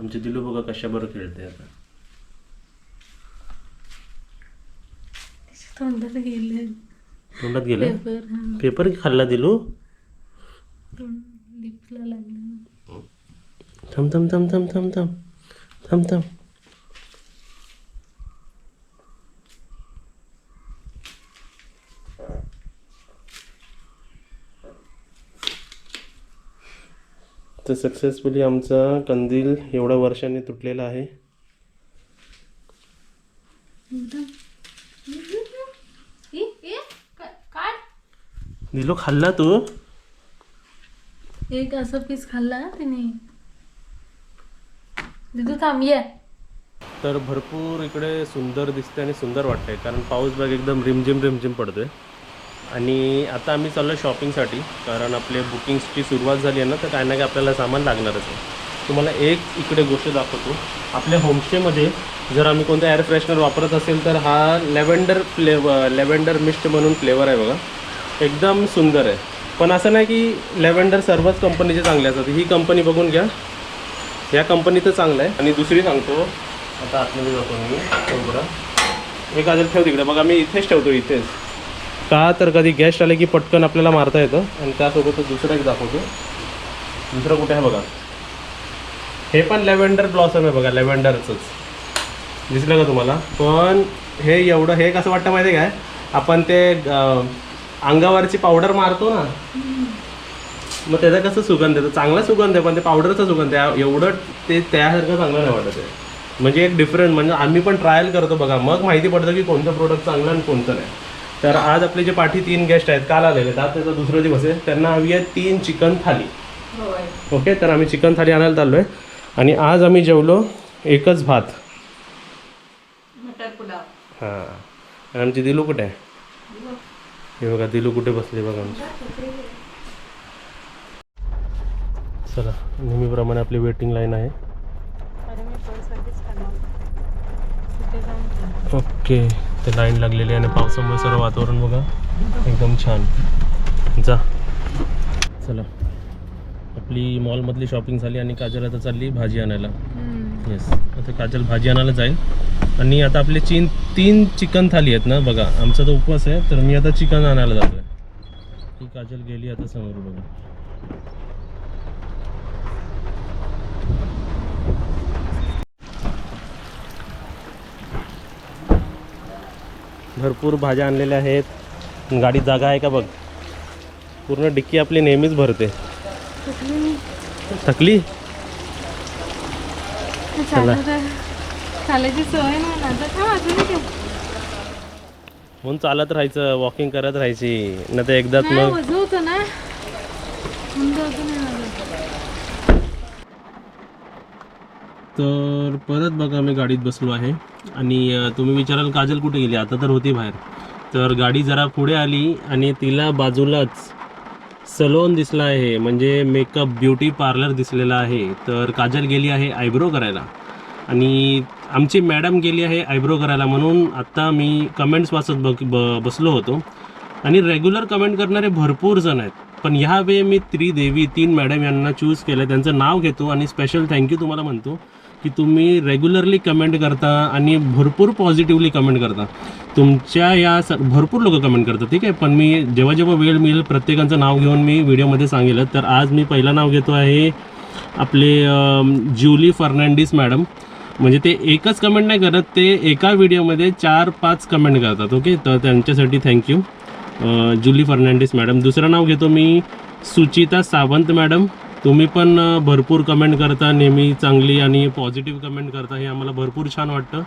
आमची दिलू बघा कशा बरं खेळते आता तोंडात गेले तोंडात गेलं पेपर हा पेपर खाल्ला दिलू? तोंड लिपला लागला. थांब थांब थांब थांब थांब थांब. थांब थांब. तर सक्सेसफुली आमचा कंदील एवढ्या वर्षांनी तुटलेला आहे. दिलो खाल्ला तू? एक असं पीस खाल्ला ना तिने. दिदू थांब ये. तर भरपूर इकडे सुंदर दिसते आणि सुंदर वाटते कारण पाऊस बघ एकदम रिमझिम रिमझिम पडतोय. आणि आता आम्ही चाललो शॉपिंगसाठी कारण आपले बुकिंग्सची सुरुवात झाली आहे ना तर काय ना काय आपल्याला सामान लागणारच आहे. तुम्हाला एक इकडे गोष्ट दाखवतो. आपल्या होमस्टेमध्ये जर आम्ही कोणता एअर फ्रेशनर वापरत असेल तर हा लॅव्हेंडर फ्लेव लॅव्हेंडर मिस्ट म्हणून फ्लेवर आहे बघा. एकदम सुंदर आहे. पण असं नाही की लॅव्हेंडर सर्वच कंपनीचे चांगले असतात. ही कंपनी बघून घ्या. या कंपनीचं चांगलं आहे. आणि दुसरी सांगतो. आता आतमध्ये जातो मी. थोडं एक आजार ठेव तिकडे. बघा मी इथेच ठेवतो इथेच. का तर कधी गेस्ट आले की पटकन आपल्याला मारता येतं. आणि त्यासोबतच दुसरं एक दाखवतो. दुसरं कुठे आहे बघा. हे पण लॅव्हेंडर ब्लॉसम आहे बघा लॅव्हेंडरचंच दिसलं का तुम्हाला? पण हे एवढं हे कसं वाटतं माहिती आहे काय? आपण ते अंगावरची पावडर मारतो ना. मग त्याचा कसं सुगंध येतो? चांगला सुगंध आहे पण ते पावडरचा सुगंध आहे. एवढं ते त्यासारखं चांगलं नाही वाटत आहे. म्हणजे एक डिफरंट म्हणजे आम्ही पण ट्रायल करतो बघा. मग माहिती पडतं की कोणतं प्रोडक्ट चांगलं आणि कोणतं नाही. तर आज आपले जे पाठी तीन गेस्ट आहेत काल आलेले आहेत. आज त्याचा दुसरा दिवस आहे. त्यांना हवी आहे तीन चिकन थाली. ओके तर आम्ही चिकन थाली आणायला चाललो आहे आणि आज आम्ही जेवलो एकच भात. हां. आमची दिलू कुठे आहे? हे बघा दिलू कुठे बसले बघा. आमची चला नेहमीप्रमाणे आपली वेटिंग लाईन आहे अरे मी पर्ससाठीच खाणार तिथे जाऊन ओके ते लाईन लागलेली आहे आणि पावसामुळे सर्व वातावरण बघा एकदम छान. जा. चला. आपली मॉलमधली शॉपिंग झाली आणि काजल आता चालली भाजी आणायला. येस आता काजल भाजी आणायला जाईल. आणि आता आपले चीन तीन चिकन थाली आहेत ना बघा. आमचा तो उपवास आहे तर मी आता चिकन आणायला जातोय. ही काजल गेली आता समोर बघा. भरपूर भाज्या आणलेल्या आहेत. गाडीत जागा आहे का बघ? पूर्ण डिक्की आपली नेहमीच भरते. थकली. म्हणून चालत राहायचं वॉकिंग करत राहायची. नाही तर एकदाच मग वजन होतं ना म्हणून तर परत बघा मी गाडीत बसलो आहे. आणि तुम्ही विचाराल काजल कुठे गेली? आता तर होती बाहेर. तर गाडी जरा पुढे आली आणि तिला बाजूलाच सलोन दिसला आहे. म्हणजे मेकअप ब्युटी पार्लर दिसलेला आहे. तर काजल गेली आहे आयब्रो करायला. आणि आमची मॅडम गेली आहे आयब्रो करायला म्हणून आत्ता मी कमेंट्स वाचत बघ ब बसलो होतो. आणि रेग्युलर कमेंट करणारे भरपूर जण आहेत. पण ह्यावेळी मी त्रिदेवी तीन मॅडम यांना चूज केलं. त्यांचं नाव घेतो आणि स्पेशल थँक्यू तुम्हाला म्हणतो. की तुम्ही रेग्युलरली कमेंट करता आणि भरपूर पॉझिटिव्हली कमेंट करता. तुमच्या या स भरपूर लोक कमेंट करतात ठीक आहे? पण मी जेव्हा जेव्हा वेळ मिळेल प्रत्येकाचं नाव घेऊन मी व्हिडिओमध्ये सांगेल तर आज मी पहिलं नाव घेतो आहे आपले ज्युली फर्नांडिस मॅडम. म्हणजे ते एकच कमेंट नाही करत ते एका व्हिडिओमध्ये चार पाच कमेंट करतात ओके? तर त्यांच्यासाठी थँक्यू जुली फर्नांडिस मॅडम. दुसरं नाव घेतो मी सुचिता सावंत मॅडम. तुम्ही पण भरपूर कमेंट करता नेहमी चांगली आणि पॉझिटिव्ह कमेंट करता हे आम्हाला भरपूर छान वाटतं.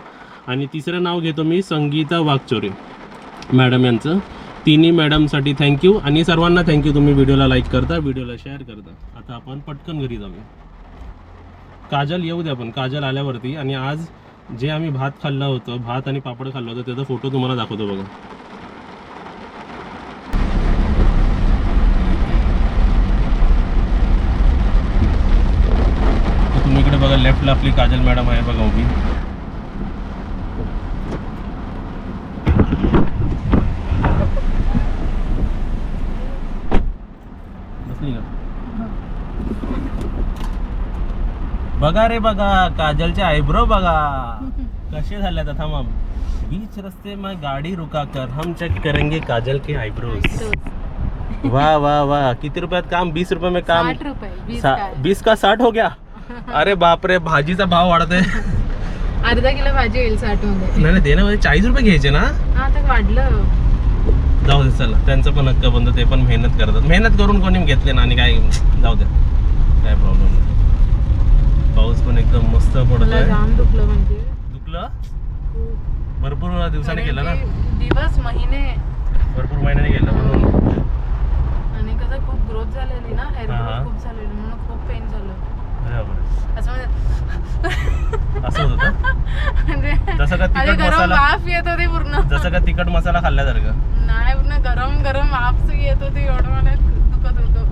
आणि तिसरं नाव घेतो मी संगीता वाघचोरे मॅडम यांचं. तिन्ही मॅडमसाठी थँक्यू आणि सर्वांना थँक्यू तुम्ही व्हिडिओला लाईक करता व्हिडिओला शेअर करता. आता आपण पटकन घरी जाऊया. काजल येऊ द्या पण काजल आल्यावरती. आणि आज जे आम्ही भात खाल्लं होतं भात आणि पापड खाल्लं होतं त्याचा फोटो तुम्हाला दाखवतो बघा. लेफ्टला आपली काजल मॅडम आहे बघा उभी बघा रे बघा काजलचे आयब्रो बघा। कसे झाले आता थांबा बीच रस्ते में गाड़ी रुका कर हम चेक करेंगे काजल के आईब्रोज वाह वाह वाह किती रुपयात काम बीस रुपए में काम बीस का साठ हो गया? अरे बाप रे भाजीचा भाव वाढतोय. अर्धा किलो भाजी येईल साठमध्ये. नाही नाही, ते ना चाळीस रुपये घ्यायचे ना? हा आता वाढलं. जाऊ दे चला. त्यांचं पण हक्क बंद ते पण मेहनत करतात. मेहनत करून कोणी घेतले ना आणि काय जाऊ दे. काय प्रॉब्लेम नाही. पाऊस पण एकदम मस्त मला पडतोय जाम दुखलं म्हणजे. दुखलं? खूप. भरपूर दिवसांनी कारण केलं ना? की दिवस महिने. भरपूर महिन्याने केलं म्हणून. आणि कसं खूप ग्रोथ झालेली ना हेअर हा, हा. ग्रोथ खूप झालेली म्हणून खूप पेन झालं. असं म्हणजे असं होत? होतं जसं का माझे तिखट गरम मसाला वाफ येत होती पूर्ण. जसं का तिखट मसाला खाल्ल्यासारखं. नाही पूर्ण गरम गरम वाफ येत होती एवढं मला दुखत होतं.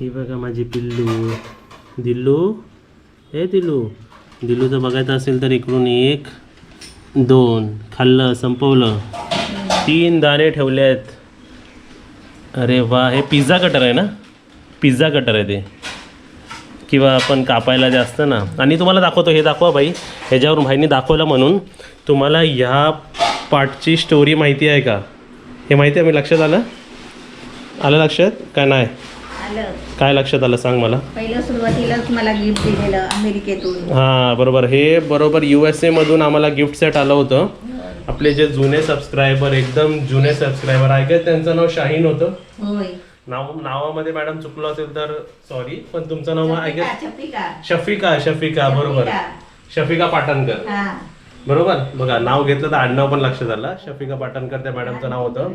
ही बघा माझी पिल्लू. दिल्लू? हे दिल्लू. दिल्लूचं बघायचं असेल तर इकडून एक दोन. खाल्लं संपवलं. तीन दाणे ठेवले आहेत. अरे वा हे पिझ्झा कटर आहे ना? पिझ्झा कटर आहे ते. किंवा आपण कापायला जे असतं ना. आणि तुम्हाला दाखवतो हे दाखवा बाई. ह्याच्यावरून भाईनी दाखवलं म्हणून. तुम्हाला ह्या पार्टची स्टोरी माहिती आहे का? हे माहिती आहे मी लक्षात आलं? आलं लक्षात? काय नाही? आलं काय लक्षात आलं सांग मला? पहिलं सुरुवातीलाच मला गिफ्ट दिलेलं अमेरिकेतून. हां बरोबर. हे बरोबर यू एस एमधून आम्हाला गिफ्ट सेट आलं होतं. आपले जे जुने सबस्क्रायबर एकदम जुने सबस्क्रायबर आहे का त्यांचं नाव शाहीन होतं. होय. नाव नावामध्ये मॅडम चुकलं असेल तर सॉरी पण तुमचं नाव आहे का छपिका शफिका शफिका बरोबर. शफिका. शफिका पाटणकर. हा. बरोबर? बघा नाव घेतलं तर आडनाव पण लक्षात आलं शफिका पाटणकर त्या मॅडमचं नाव होतं.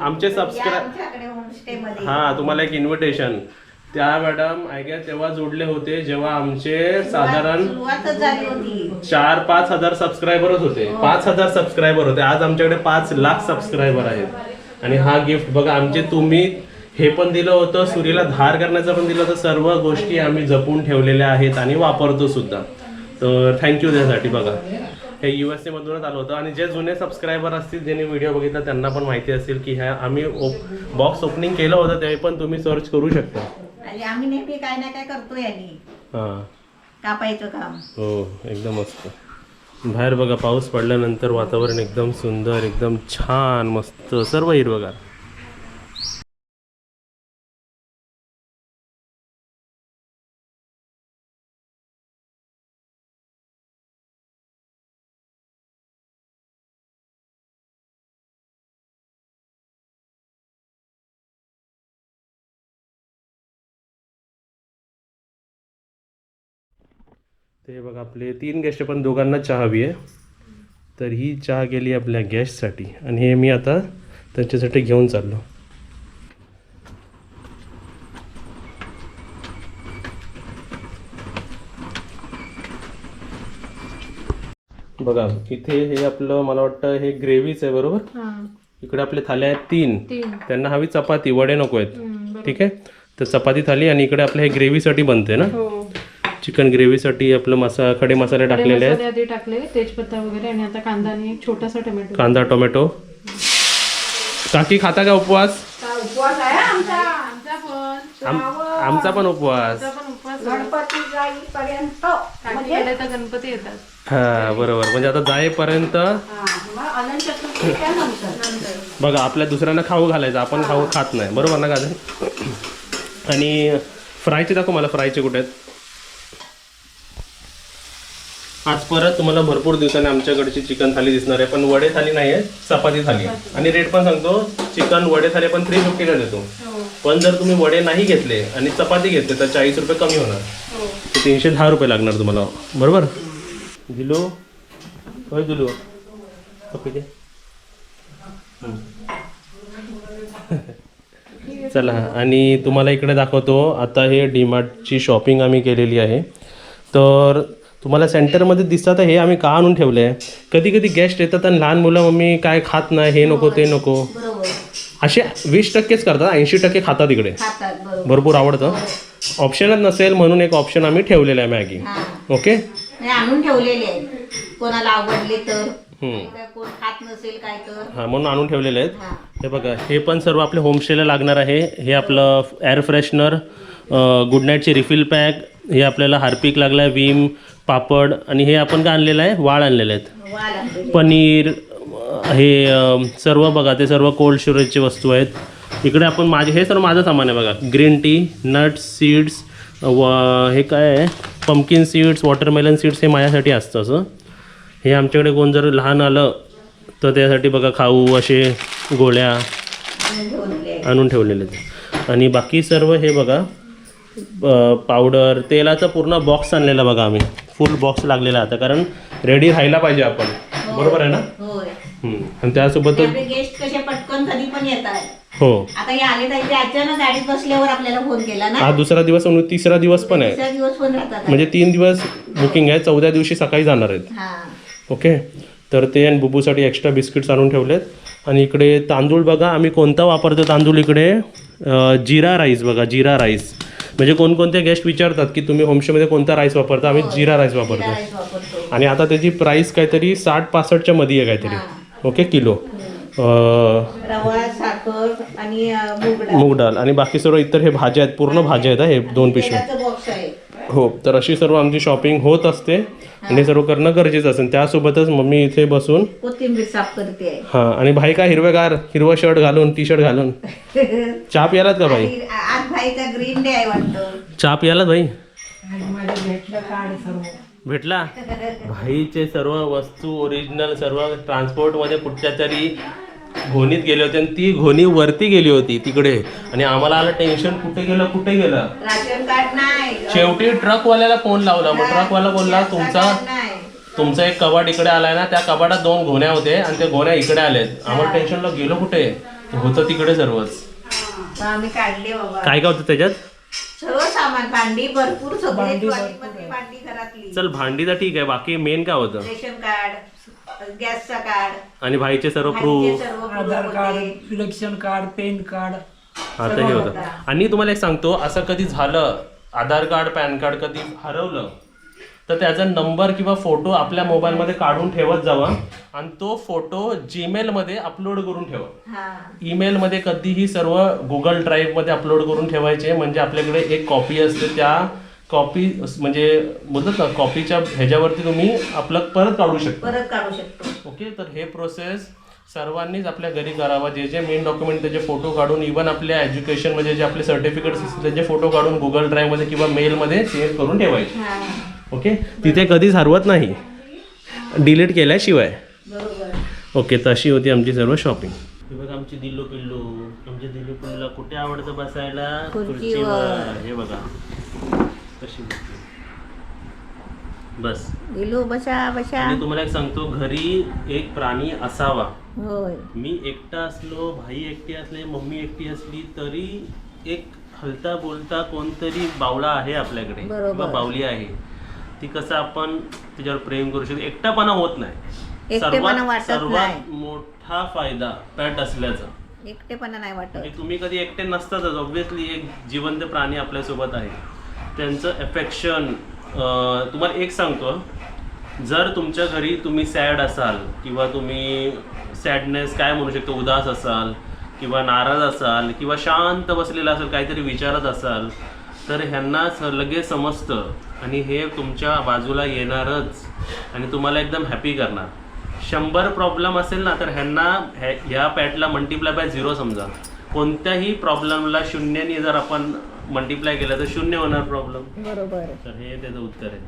आमचे सबस्क्राईब हा तुम्हाला एक इन्व्हिटेशन त्या मॅडम आय गेस तेव्हा जोडले होते जेव्हा आमचे साधारण झाली चार पाच हजार सबस्क्रायबरच होते. पाच हजार सबस्क्रायबर होते. आज आमच्याकडे पाच लाख सबस्क्रायबर आहेत. आणि हा गिफ्ट बघा आमचे तुम्ही हे पण दिलं होतं सुरीला धार करण्याचं पण दिलं होतं. सर्व गोष्टी आम्ही जपून ठेवलेल्या आहेत आणि वापरतो सुद्धा. तर थँक्यू त्यासाठी बघा. हे यू एस मधूनच आलं होतं आणि जे जुने सबस्क्रायबर असतील ज्यांनी व्हिडिओ बघितला त्यांना पण माहिती असेल की ह्या आम्ही बॉक्स ओपनिंग केलं होतं त्यावेळी पण तुम्ही सर्च करू शकता. आणि आम्ही नेहमी काय ना काय करतो यांनी हां. कापायचं काम. हो एकदम मस्त. बाहेर बघा पाऊस पडल्यानंतर वातावरण एकदम सुंदर एकदम छान मस्त सर्व हिरवगार. ते बघा आपले तीन गेस्ट पण दोघांना चहा हवी आहे. तर ही चहा गेली आपल्या गेस्टसाठी आणि हे मी आता त्यांच्यासाठी घेऊन चाललो. बघा इथे हे आपलं मला वाटतं हे ग्रेव्हीच आहे बरोबर? इकडे आपले थाले आहेत तीन. त्यांना हवी चपाती वडे नको आहेत. ठीक आहे? तर चपाती थाली आणि इकडे आपल्या हे ग्रेव्हीसाठी बनते ना? हो. चिकन ग्रेव्हीसाठी आपलं मसा खडे मसाले टाकलेले आहेत. आधी टाकले तेजपत्ता वगैरे आणि आता कांदा आणि एक छोटासा टोमॅटो. कांदा टोमॅटो. काकी खाता का उपवास? उपवास आहे? आमचा आमचा पण. आम- आमचा पण उपवास. आमचा पण उपवास आहे. गणपती जाईपर्यंत. काकी आले तर गणपती येतात. हा बरोबर. म्हणजे आता जाईपर्यंत हा, मग अनंत बघा आपल्या दुसऱ्यांना खाऊ घालायचं आपण खाऊ खात नाही. बरोबर ना गाजर? आणि फ्रायचे दाखव मला फ्रायचे कुठे आहेत? आज परत तुम्हाला भरपूर दिवसांनी आमच्याकडची चिकन थाली दिसणार आहे पण वडे थाली नाही आहे चपाती थाली. आहे. आणि रेट पण सांगतो चिकन वडे थाली आपण थ्री फिफ्टीला देतो. हो. पण जर तुम्ही वडे नाही घेतले आणि चपाती घेतले तर चाळीस रुपये कमी होणार. हो. ते तीनशे दहा रुपये लागणार तुम्हाला. बरोबर? दिलो होय दिलो कॉपी दे. चला आणि तुम्हाला इकडे दाखवतो आता हे डीमार्टची शॉपिंग आम्ही केलेली आहे. तर तुम्हाला सेंटरमध्ये दिसतात हे आम्ही का आणून ठेवले? आहे कधी कधी गेस्ट येतात आणि लहान मुलं मम्मी काय खात नाही हे नको ते नको. असे वीस टक्केच करतात ऐंशी टक्के खातात इकडे. भरपूर आवडतं. ऑप्शनच नसेल म्हणून एक ऑप्शन आम्ही ठेवलेलं आहे मॅगी ओके हे आणून ठेवलेले कोणाला आवडले तर. हा म्हणून आणून ठेवलेले आहेत. हा. बघा हे पण सर्व आपल्या होमस्टेला लागणार आहे. हे आपलं एअर फ्रेशनर गुड नाईटचे रिफिल पॅक हे आपल्याला हार्पिक लागला आहे विम पापड आणि हे आपण काय आणलेलं आहे? वाळ आणलेले आहेत. पनीर हे सर्व बघा ते सर्व कोल्ड स्टोरेजचे वस्तू आहेत. इकडे आपण माझे हे सर्व माझं सामान आहे बघा. ग्रीन टी नट्स सीड्स व हे काय आहे? पंपकिन सीड्स वॉटरमेलन सीड्स हे माझ्यासाठी असतं असं. हे आमच्याकडे कोण जर लहान आलं तर त्यासाठी बघा खाऊ असे गोळ्या आणून ठेवलेले आहेत. आणि बाकी सर्व हे बघा पावडर तेलाचा पूर्ण बॉक्स आणलेला बघा आम्ही. फुल बॉक्स लागलेला आता कारण रेडी राहायला पाहिजे आपण. बरोबर आहे ना. आणि त्यासोबतच आपले गेस्ट कसे पटकन कधी पण येतात. हो. आता हे आले तर अचानक गाडीत बसल्यावर आपल्याला फोन केला ना? हा दुसरा दिवस म्हणून तिसरा दिवस पण आहे. तिसरा दिवस पण राहतात म्हणजे तीन दिवस बुकिंग आहे चौथ्या दिवशी सकाळी जाणार आहेत. हा. ओके? तर ते आणि बुबूसाठी एक्स्ट्रा बिस्किट्स आणून ठेवलेत. आणि इकडे तांदूळ बघा आम्ही कोणता वापरतो तांदूळ इकडे? जिरा राईस बघा जिरा राईस. म्हणजे कोणकोणते गेस्ट विचारतात की तुम्ही होमस्टेमध्ये कोणता राईस वापरता? आम्ही जिरा राईस वापरतो. आणि आता त्याची प्राईस काहीतरी साठ पासष्टच्या मध्ये आहे काहीतरी. Okay kilo. मूग डाळ. आणि बाकी सर्व इतर हे भाज्या आहेत पूर्ण भाज्या आहेत हा, हे दोन पिशव्या. हो तर अशी सर्व आमची शॉपिंग होत असते. आणि हे सर्व करणं गरजेचं असेल. त्यासोबतच मम्मी इथे बसून कोथिंबीर साफ करते. हां आणि भाई काय हिरवेगार हिरवं शर्ट घालून टी शर्ट घालून? चहा प्यालात का भाई? आणि आज भाईचा ग्रीन डे आहे वाटतं. चहा प्यालात भाई? भेटला भाईचे सर्व वस्तू ओरिजिनल सर्व ट्रान्सपोर्टमध्ये कुठच्या तरी घोणीत गेले होते आणि ती घोणी वरती गेली होती तिकडे. आणि आम्हाला आलं टेन्शन कुठे गेलं कुठे गेलं? राशन कार्ड नाही. शेवटी ट्रकवाल्याला फोन लावला. मग ट्रकवाला बोलला तुमचा तुमचा एक कबाड इकडे आलाय ना त्या कबाडात दोन घोण्या होते आणि त्या घोण्या इकडे आल्यात आम्हाला टेन्शनला गेलो कुठे? होतं तिकडे सर्वच. मग आम्ही काढले बाबा. काय काय होतं त्याच्यात? सर्व सामान भांडी भरपूर सगळी वाटीपत्री भांडी घरातली. चल भांडी तर ठीक आहे. बाकी मेन काय होतं? Ration card. गॅसचा कार्ड. आणि भाईचे सर्व प्रूफ सर्व आधार proof कार्ड होते. इलेक्शन कार्ड पॅन कार्ड हा तर हे होतं. आणि तुम्हाला एक सांगतो असं कधी झालं आधार कार्ड पॅन कार्ड कधी हरवलं तर त्याचा नंबर किंवा फोटो आपल्या मोबाईलमध्ये काढून ठेवत जावा आणि तो फोटो जीमेलमध्ये अपलोड करून ठेवा. हा. ईमेलमध्ये कधीही सर्व गुगल ड्राईव्हमध्ये अपलोड करून ठेवायचे म्हणजे आपल्याकडे एक कॉपी असते त्या कॉपी म्हणजे बोलतात ना कॉपीच्या ह्याच्यावरती तुम्ही आपलं परत काढू शकता. परत काढू शकतो. ओके तर हे प्रोसेस सर्वांनीच आपल्या घरी करावा. जे जे मेन डॉक्युमेंट त्याचे फोटो काढून इवन आपल्या एज्युकेशनमध्ये जे आपले सर्टिफिकेट्स असतील त्याचे फोटो काढून गुगल ड्राईव्हमध्ये किंवा मेलमध्ये सेव्ह करून ठेवायचे. हा. ओके तिथे कधीच हरवत नाही. डिलीट केल्याशिवाय. बरोबर. ओके तशी होती आमची सर्व शॉपिंग हे बघा आमची दिल्लू पिल्लू. आमच्या दिल्लू पिल्लूला कुठे आवडतं बसायला? खुर्चीवर. हे बघा. कशी बसते. बस. दिलू बसा बसा. आणि तुम्हाला एक सांगतो घरी एक प्राणी असावा. होय. मी एकटा असलो भाई एकटी असले मम्मी एकटी असली तरी एक हलता बोलता कोणतरी बावळा आहे आपल्याकडे. किंवा बावली आहे. ती कसं आपण तिच्यावर प्रेम करू शकतो. एकटापणा होत नाही. सर्वात सर्वात. मोठा फायदा पॅट असल्याचा. एकटेपणा नाही वाटत. म्हणजे तुम्ही कधी एकटे नसतातच. ऑब्व्हियसली एक जिवंत प्राणी आपल्यासोबत आहे. त्यांचं अफेक्शन तुम्हाला एक सांगतो जर तुमच्या घरी तुम्ही सॅड असाल किंवा तुम्ही सॅडनेस काय म्हणू शकतो उदास असाल किंवा नाराज असाल किंवा शांत बसलेला असाल काहीतरी विचारत असाल तर ह्यांना लगेच समजतं आणि हे तुमच्या बाजूला येणारच आणि तुम्हाला एकदम हॅपी करणार. शंभर प्रॉब्लेम असेल ना तर ह्यांना ह्या- ह्या पॅटला मल्टिप्लाय बाय झिरो समजा. कोणत्याही प्रॉब्लेमला शून्याने जर आपण मल्टिप्लाय केलं तर शून्य होणार प्रॉब्लेम बरोबर. तर हे त्याचं उत्तर आहे.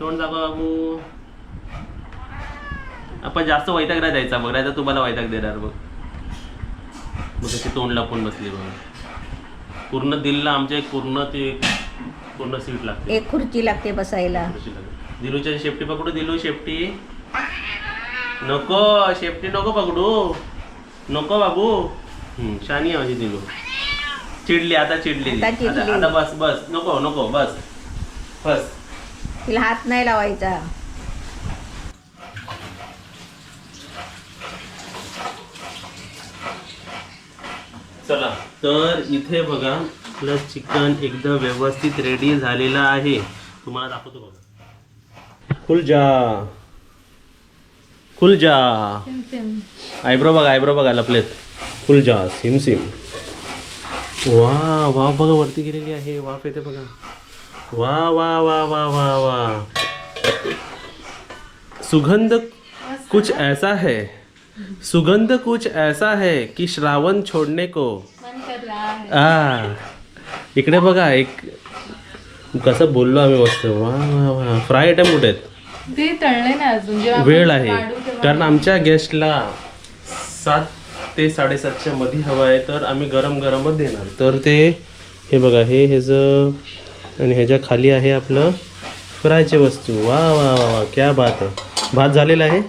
तोंड दाखवा बाबू. आपण जास्त वैताग नाही द्यायचा बघ नाही तर तुम्हाला वैताग देणार बघ. मग त्याची तोंड लपून बसली बघ. पूर्ण दिलला आमच्या एक पूर्ण ते पूर्ण सीट लागते. एक खुर्ची लागते बसायला. लागते. दिलूच्या शेपटी पकडू दिलू शेपटी. नको शेपटी नको पकडू. नको बाबू. हम्म, शानी आहे माझी दिलू. चिडली आता चिडली. आता चिडली. आता आता बस बस. नको नको बस. बस. तिला हात नाही लावायचा. चला. तर इथे बघा आपलं चिकन एकदम व्यवस्थित रेडी झालेलं आहे. तुम्हाला दाखवतो बघा. खुल जा खुल जा आयब्रो बघा आयब्रो बघा लपलेत. खुल जा सिम सिम. वा वाफ बघा वरती गेलेली आहे. वाफ येते बघा. वा वा वा वा वा वा. सुगंध कुछ ऐसा है. सुगंध कुछ ऐसा है कि श्रावण छोड़ने को. आ इकडे बघा एक कसं बोललो आम्ही मस्त. वा वा वा. फ्राय आयटम कुठे आहेत? ते तळले ना अजून. वेळ आहे. कारण आमच्या गेस्टला सात ते साडेसातच्या मध्ये हवं आहे तर आम्ही गरम गरमच देणार. तर ते हे बघा हे ह्याचं आणि ह्याच्या खाली आहे आपलं फ्रायचे वस्तू. वा वा वा वा क्या बात आहे. भात झालेला आहे?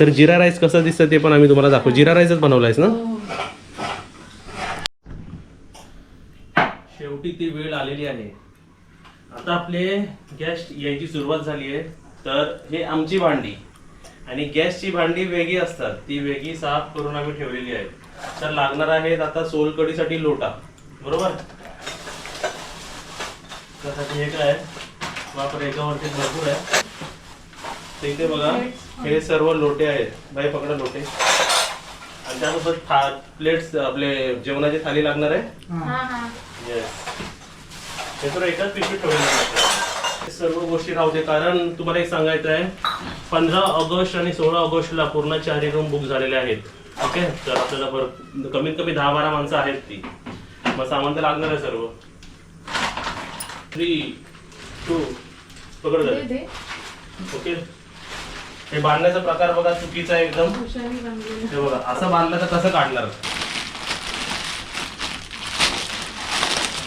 तर जिरा राईस कसं दिसतं ते पण आम्ही तुम्हाला दाखवू. जिरा राईसच बनवला आहेस ना? शेवटी ती वेळ आलेली आहे. आता आपले गॅस यायची सुरुवात झाली आहे. तर हे आमची भांडी. आणि गॅसची भांडी वेगळी असतात. ती वेगळी साफ करून आम्ही ठेवलेली आहे तर लागणार आहेत आता सोलकडीसाठी लोटा. बरोबर? त्यासाठी हे काय? वापर एकावरती भरपूर आहे. तर इथे बघा हे सर्व लोटे आहेत. बाई पकडा लोटे. आणि त्यासोबत था प्लेट्स आपले जेवणाची थाली लागणार आहे. हा. हा येस हे तर एकाच ठेवलेलं आहे. हे सर्व गोष्टी राहू दे. कारण तुम्हाला एक सांगायचं आहे. पंधरा ऑगस्ट आणि सोळा ऑगस्टला पूर्ण चारही रूम बुक झालेले आहेत. ओके तर आपल्याला भर कमीत कमी दहा बारा माणसं आहेत ती. मग सामान तर लागणार आहे सर्व. थ्री टू पकड ओके हे बांधण्याचा प्रकार बघा चुकीचा आहे एकदम. हे बघा असं बांधलं तर कसं काढणार?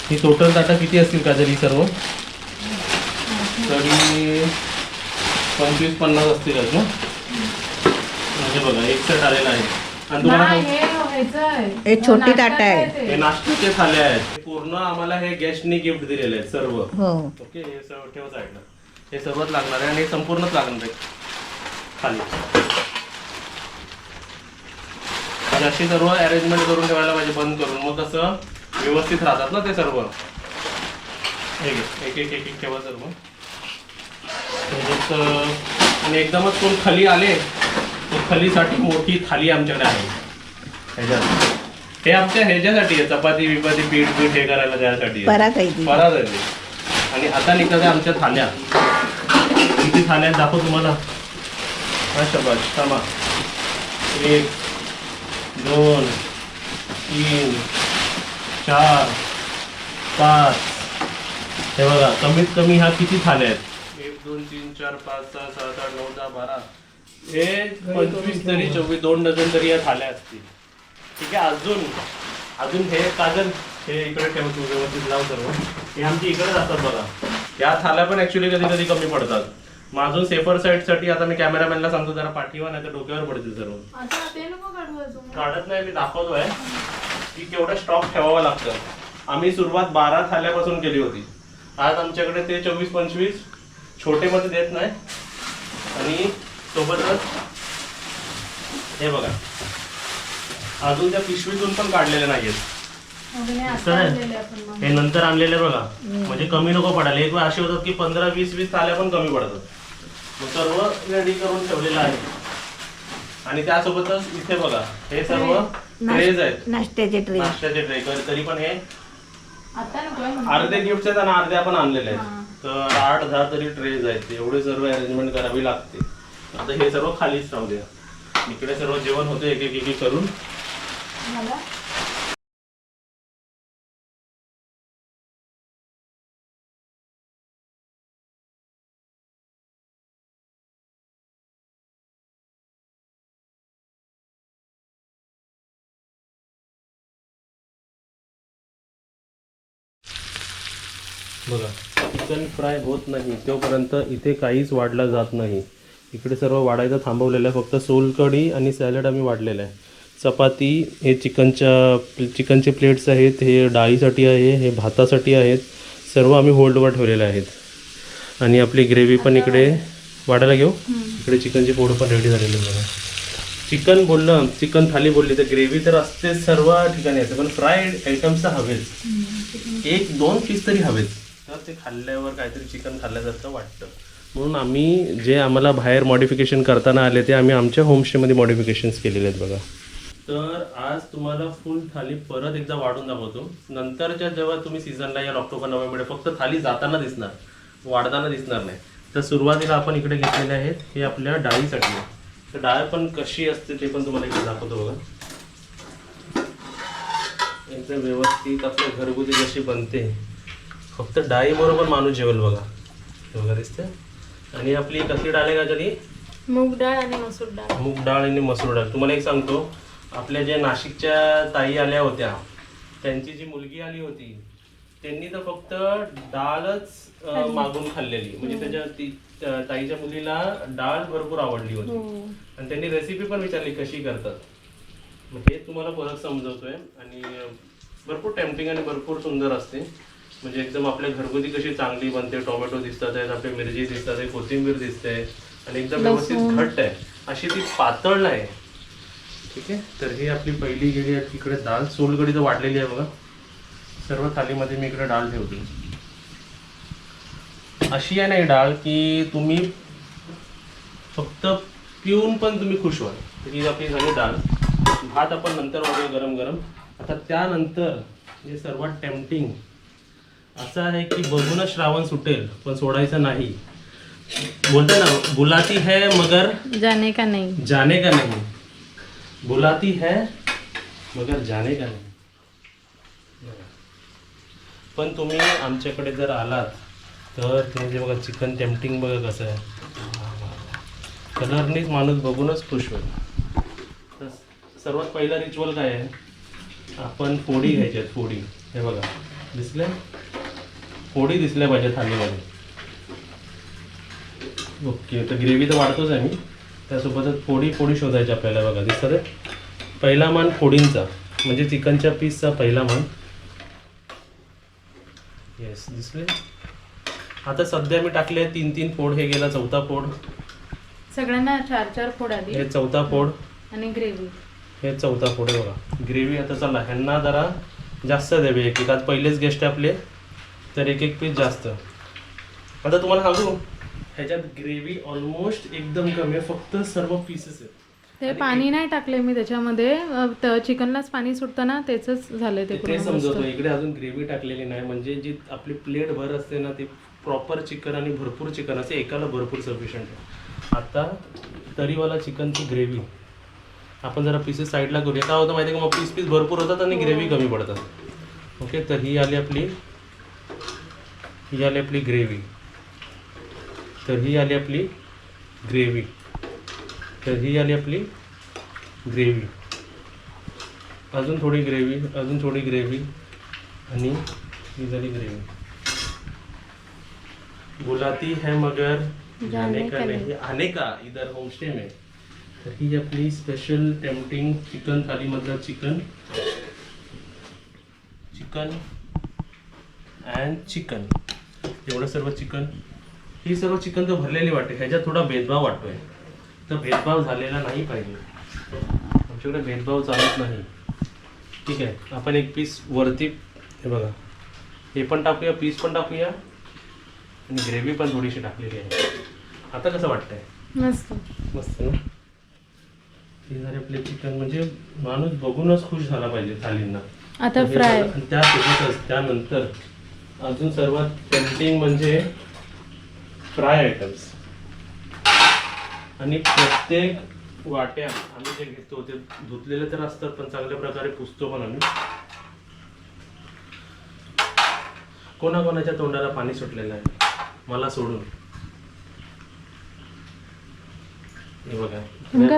ही टोटल डाटा किती असतील काजल ही सर्व? तरी पंचवीस पन्नास असतीलच ना म्हणजे बघा एक सेट आलेला आहे. आणि तुम्हाला हे ह्याचं आहे. हे छोटी नाश्त्याचं ताटं आहे. ते. हे नाश्त्याचे थाले आहेत. पूर्ण आम्हाला हे गेस्टनी गिफ्ट दिलेले आहेत सर्व. हो. ओके हे सर्व ठेव साईडला. हे सर्वच लागणार आहे आणि हे संपूर्णच लागणार आहे खाली म्हणजे अशी सर्व अरेंजमेंट करून ठेवायला पाहिजे बंद करून. मग कसं व्यवस्थित राहतात ना ते सर्व. हे घे, एक एक एक एक ठेवा सर्व. अं, आणि एकदमच कोण खाली आले तर खालीसाठी मोठी थाली आमच्याकडे आहे. ह्याच्यात? हे आमच्या ह्याच्यासाठी आहे चपाती बिपाती पीठ पीठ हे करायला त्यासाठी आहे. परत आहे ती. बरा झाली आणि आता निघतात आहे आमच्या थाल्या किती थाल्या आहेत दाखव तुम्हाला. हा शबाश थांबा एक दोन तीन चार पाच. हे बघा कमीत कमी ह्या किती थाल्या आहेत? दोन तीन चार पाच सहा सात आठ नऊ दहा बारा. हे पंचवीस तरी चोवीस दोन डझन तरी या थाल्या असतील. ठीक आहे अजून अजून हे काजल हे इकडे ठेव तू व्यवस्थित लाव सर्व. हे आमची इकडे जातात बघा. या थाल्या पण ऍक्च्युली कधी कधी कमी पडतात. मग अजून सेफर साईडसाठी आता मी कॅमेरामॅनला सांगतो जरा पाठीवा नाही तर डोक्यावर पडतील सर्व. काढत नाही मी दाखवतोय. की केवढं स्टॉक ठेवावं लागतं. आम्ही सुरुवात बारा थाल्यापासून केली होती. आज आमच्याकडे ते चोवीस पंचवीस छोटे मध्ये देत नाही. आणि सोबतच हे बघा. अजून त्या पिशवीतून पण काढलेले नाहीयेत. हे. हे नंतर आणलेले बघा. म्हणजे कमी नको पडायला. एक वेळ असे होतात की पंधरा वीस वीस थाल्या पण कमी पडतात. मग सर्व रेडी करून ठेवलेलं आहे. आणि त्यासोबतच इथे बघा हे सर्व ट्रेज आहेत. नाश्त्याचे ट्रे नाश्त्याचे ट्रे तरी पण हे. अर्धे गिफ्ट आहेत आणि अर्धे आपण आणलेले. आहेत. तर आठ दहा तरी ट्रेज आहेत एवढे सर्व अरेंजमेंट करावी लागते. आता हे सर्व खालीच राहू द्या इकडे सर्व जेवण होते एक एक एक करून? बघा. चिकन फ्राय होत नाही तोपर्यंत इथे काहीच वाढला जात नाही. इकडे सर्व वाढायचं थांबवलेलं आहे फक्त सोलकढी आणि सॅलड आम्ही वाढलेलं आहे. चपाती हे चिकनच्या चिकनचे प्लेट्स आहेत हे डाळीसाठी आहे हे भातासाठी आहेत सर्व आम्ही होल्डवर ठेवलेले आहेत. आणि आपली ग्रेव्ही पण इकडे वाढायला घेऊ? इकडे चिकनची पोळं पण रेडी झालेली आहे बघा. चिकन बोललं चिकन थाली बोलली तर ग्रेव्ही तर असते सर्व ठिकाणी असते पण फ्राईड आयटम्स तर हवेच एक दोन पीस तरी हवेच तर ते खाल्ल्यावर काहीतरी चिकन खाल्ल्यासारखं वाटतं. म्हणून आम्ही जे आम्हाला बाहेर मॉडिफिकेशन करताना आले ते आम्ही आमच्या होमस्टेमध्ये मॉडिफिकेशन्स केलेले आहेत बघा. तर आज तुम्हाला फुल थाली परत एकदा वाढून दाखवतो. नंतरच्या जेव्हा तुम्ही सीझनला या ऑक्टोबर नोव्हेंबर फक्त थाली जाताना दिसणार वाढताना दिसणार नाही. तर सुरुवातीला आपण इकडे घेतलेले आहेत हे आपल्या डाळीसाठी तर डाळ पण कशी असते ते पण तुम्हाला इकडे दाखवतो बघा. एकदम व्यवस्थित आपल्या घरगुती जशी बनते. फक्त डाळीबरोबर माणूस जेवेल बघा. हे बघा दिसते आणि आपली कसली डाळ आहे का जरी मूग डाळ आणि मसूर डाळ. मूग डाळ आणि मसूर डाळ. तुम्हाला एक सांगतो आपल्या ज्या नाशिकच्या ताई आल्या होत्या त्यांची जी मुलगी आली होती त्यांनी तर फक्त डाळच मागून खाल्लेली. म्हणजे त्याच्या ती ताईच्या मुलीला डाळ भरपूर आवडली होती. आणि त्यांनी रेसिपी पण विचारली कशी करतात. मग हे तुम्हाला परत समजवतोय आणि भरपूर टेम्पटिंग आणि भरपूर सुंदर असते. म्हणजे एकदम आपल्या घरगुती कशी चांगली बनते टोमॅटो दिसतात आहेत आपली मिरची दिसतात आहे कोथिंबीर दिसते आणि एकदम व्यवस्थित घट्ट आहे. अशी ती पातळ नाही ठीक आहे? तर ही आपली पहिली गेली आहे. इकडे डाळ सोलकढी तर वाढलेली आहे बघा. सर्व थालीमध्ये मी इकडे डाळ ठेवते. अशी आहे ना ही डाळ की तुम्ही फक्त पिऊन पण तुम्ही खुश व्हाल. तर ही आपली झाली डाळ भात आपण नंतर वाढूया गरम गरम आता त्यानंतर जे सर्वात टेम्पटिंग असं आहे की बघूनच श्रावण सुटेल पण सोडायचं नाही. बोलते ना बुलाती है मगर जाने का नाही? जाने का नहीं. बुलाती है मगर जाने का नहीं. पण तुम्ही आमच्याकडे जर आलात तर तुम्ही जे बघा चिकन टेम्पटिंग बघा कसं आहे. कलरनीच माणूस बघूनच खुश होईल. तर सर्वात पहिला रिच्युअल काय आहे? आपण फोडी घ्यायच्या आहेत फोडी. हे बघा. दिसले फोडी दिसल्या पाहिजे थालीमध्ये ओके तर ग्रेव्ही तर वाढतोच आहे मी. त्यासोबतच फोडी फोडी शोधायची आपल्याला बघा दिसतं ते? पहिला मान फोडींचा म्हणजे चिकनच्या पीसचा पहिला मान. येस दिसले? आता सध्या मी टाकले तीन तीन फोड हे गेला चौथा फोड. सगळ्यांना चार चार फोड आली. हे चौथा फोड. आणि ग्रेव्ही हे चौथा फोड आहे बघा. ग्रेव्ही आता चला ह्यांना जरा जास्त द्यावी एक एक आज पहिलेच गेस्ट आहे आपले. तर एक एक पीस जास्त. आता तुम्हाला सांगू ह्याच्यात ग्रेव्ही ऑलमोस्ट एकदम कमी आहे. फक्त सर्व पीसेस आहेत. ते पाणी नाही टाकले मी त्याच्यामध्ये. त- चिकनलाच पाणी सुटतं ना तेच झालंय ते ते पूर्ण समजवतो इकडे अजून ग्रेव्ही टाकलेली नाही. म्हणजे जी आपली प्लेट भर असते ना ती प्रॉपर चिकन आणि भरपूर चिकन असे एकाला भरपूर सफिशियंट आहे. आता तरीवाला चिकनची ग्रेव्ही आपण जरा पीसेस साईडला करूया. काय होतं माहिती आहे का? मग पीस पीस भरपूर होतात आणि ग्रेव्ही कमी पडतात. ओके तर ही आली आपली ही आली आपली ग्रेव्ही. तर ही आली आपली ग्रेव्ही. तर ही आली आपली ग्रेव्ही. अजून थोडी ग्रेव्ही अजून थोडी ग्रेव्ही आणि ही झाली ग्रेव्ही. बुलाती है मगर जाने का नहीं. आने का इधर होमस्टे में. तर ही आपली स्पेशल टेम्पटिंग चिकन थालीमधलं चिकन चिकन अँड चिकन एवढं सर्व चिकन ही सर्व चिकन तर भरलेली वाटते. ह्याच्यात थोडा भेदभाव वाटतोय. तर भेदभाव झालेला नाही पाहिजे. आमच्याकडे भेदभाव चालत नाही. ठीक आहे आपण एक पीस वरती हे बघा. हे पण टाकूया पीस पण टाकूया. आणि ग्रेव्ही पण थोडीशी टाकलेली आहे. आता कसं वाटतंय? मस्त. मस्त ना? हे झाले आपले चिकन म्हणजे माणूस बघूनच खुश झाला पाहिजे थालींना. आता फ्राय त्यासोबतच त्यानंतर अजून सर्वात टेम्पटिंग म्हणजे फ्राय आयटम्स आणि प्रत्येक वाट्या आम्ही जे घेतो ते धुतलेले तर असतात पण चांगल्या प्रकारे पुसतो पण आम्ही. कोणाकोणाच्या तोंडाला पाणी सुटलेलं आहे? मला सोडून. हे बघा.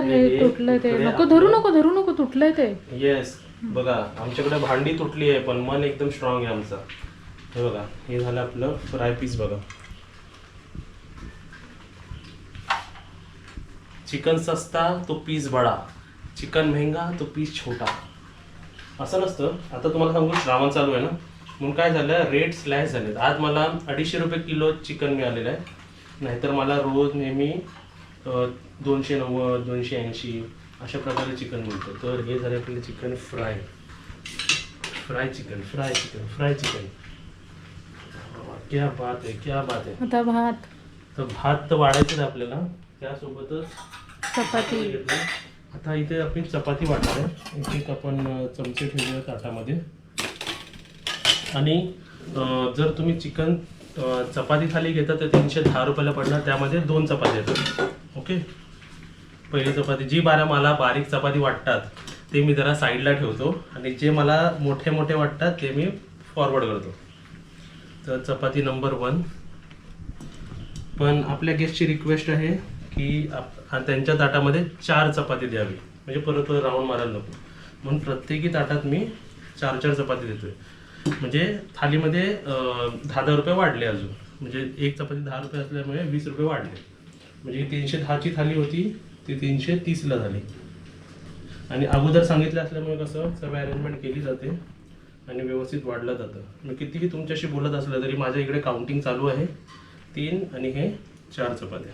हे तुटलंय ते. नको धरू नको धरू नको तुटलंय ते. येस बघा आमच्याकडे भांडी तुटली आहे पण मन एकदम स्ट्रॉंग आहे आमचं. हे बघा हे झालं आपलं फ्राय पीस बघा. चिकन सस्ता तो पीस बडा. चिकन महंगा तो पीस छोटा. असं नसतं. आता तुम्हाला सांगू श्रावण चालू आहे ना? म्हणून काय झालं रेट स्लॅश झालेत. आज मला अडीचशे रुपये किलो चिकन मिळालेलं आहे. नाहीतर मला रोज नेहमी दोनशे नव्वद दोनशे ऐंशी अशा प्रकारे चिकन मिळतं. तर हे झाले आपलं chicken fry fry chicken fry chicken fry chicken क्या बात आहे क्या बात आहे आता भात. तर भात तर वाढायचं आहे आपल्याला. त्यासोबतच चपाती. घेतलं. आता इथे आपण चपाती वाटणार आहे. एक एक आपण अ, चमचे ठेवूया ताटामध्ये. आणि अ, जर तुम्ही चिकन चपाती थाली घेता तर तीनशे दहा रुपयाला पडणार. त्यामध्ये दोन चपाती येतात. ओके? पहिली चपाती जी बारा मला बारीक चपाती वाटतात ते मी जरा साईडला ठेवतो. आणि जे मला मोठे मोठे वाटतात ते मी फॉरवर्ड करतो. तर चपाती नंबर वन पण आपल्या गेस्टची रिक्वेस्ट आहे की आप- त्यांच्या ताटामध्ये चार चपाती द्यावी. म्हणजे परत परत राऊंड मारायला नको. म्हणून प्रत्येकी ताटात मी चार चार चपाती देतोय. म्हणजे थालीमध्ये दहा दहा रुपये वाढले अजून. म्हणजे एक चपाती दहा रुपये असल्यामुळे वीस रुपये वाढले. म्हणजे तीनशे दहाची थाली होती ती तीनशे तीसला झाली. आणि अगोदर सांगितलं असल्यामुळे कसं सर्व अरेंजमेंट केली जाते. आणि व्यवस्थित वाढलं जातं. मी कितीही तुमच्याशी बोलत असलं तरी माझ्या इकडे काउंटिंग चालू आहे. तीन आणि हे चार चपात्या.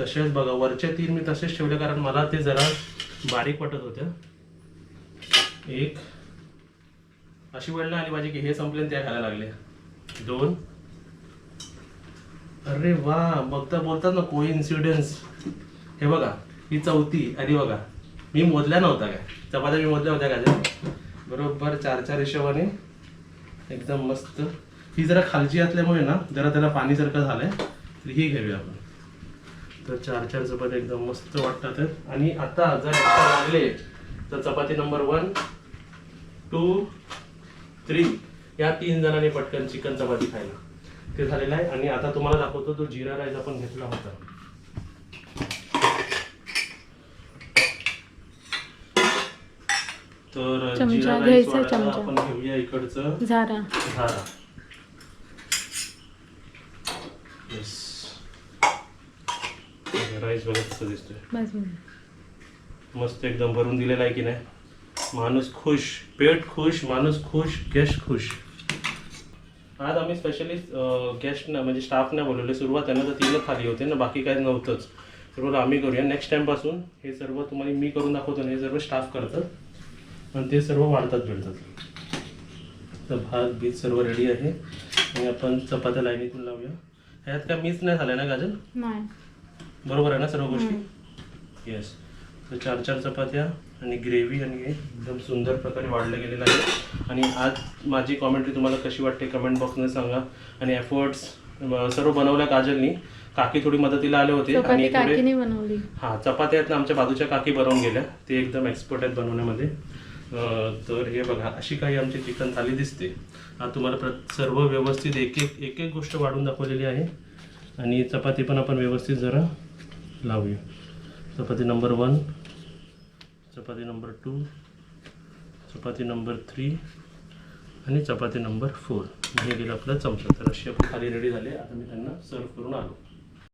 तसेच बघा वरच्या तीन मी तसेच ठेवले कारण मला ते जरा बारीक वाटत होत्या एक. अशी वेळ नाही आली माझी की हे संपले आणि त्या खायला लागले. दोन. अरे वा बघता बोलतात ना को इन्सिडेन्स हे बघा ही चौथी. आणि बघा मी मोजल्या नव्हता काय? चपात्या मी मोजल्या होत्या का? बरोबर चार चार हिशोबाने. एकदम मस्त. ही जरा खालची असल्यामुळे ना जरा त्याला पाणीसारखं झालंय. तर ही घेऊया आपण. तर चार चार चपाती एकदम मस्त वाटतात. आणि आता जर लागले तर chapati number one two three या तीन जणांनी पटकन चिकन चपाती खायला. ते झालेलं आहे. आणि आता तुम्हाला दाखवतो तो जिरा राईस आपण घेतला होता. तर चमचा जिरा राईस घ्यायचा चमचा. आपण घेऊया इकडचं. झारा. झारा. येस राईस बघा कसं दिसतोय. बस बस. मस्त एकदम भरून दिलेला आहे की नाही? माणूस खुश पेट खुश माणूस खुश गेस्ट खुश. आज आम्ही स्पेशली गेस्ट ना म्हणजे स्टाफ नाही बोलवले. सुरुवात आहे ना तर तीनच थाली होते ना बाकी काही नव्हतंच. तर बोला आम्ही करूया. नेक्स्ट टाइमपासून हे सर्व तुम्हाला मी करून दाखवतो ना हे सर्व स्टाफ करतात. आणि ते सर्व वाढतात मिळतात तर भात बीत सर्व रेडी आहे. आणि आपण चपात्या लाईनीतून लावूया. ह्यात काय मिस नाही झालं ना गाजल नाही. बरोबर आहे ना सर्व गोष्टी? येस तर चार चार चपात्या आणि ग्रेव्ही आणि हे एकदम सुंदर प्रकारे वाढलं गेलेलं आहे. आणि आज माझी कॉमेंट्री तुम्हाला कशी वाटते कमेंट बॉक्समध्ये सांगा. आणि एफर्ट्स सर्व बनवल्या काजलनी. काकी थोडी मदतीला आले होते. चपाती आणि थोडे काकीने बनवली. हां चपात्या आहेत ना आमच्या बाजूच्या काकी बनवून गेल्या. ते एकदम एक्सपर्ट आहेत बनवण्यामध्ये. तर हे बघा अशी काही आमची चिकन थाली दिसते. हा तुम्हाला प्र सर्व व्यवस्थित एक एक एक एक गोष्ट वाढून दाखवलेली आहे. आणि चपाती पण आपण व्यवस्थित जरा लावूया. Chapati number one chapati number two chapati number three आणि चपाती नंबर फोर. हे गेलं आपलं चमचा. तर अशी आपण खाली रेडी झाले आता मी त्यांना सर्व करून आलो.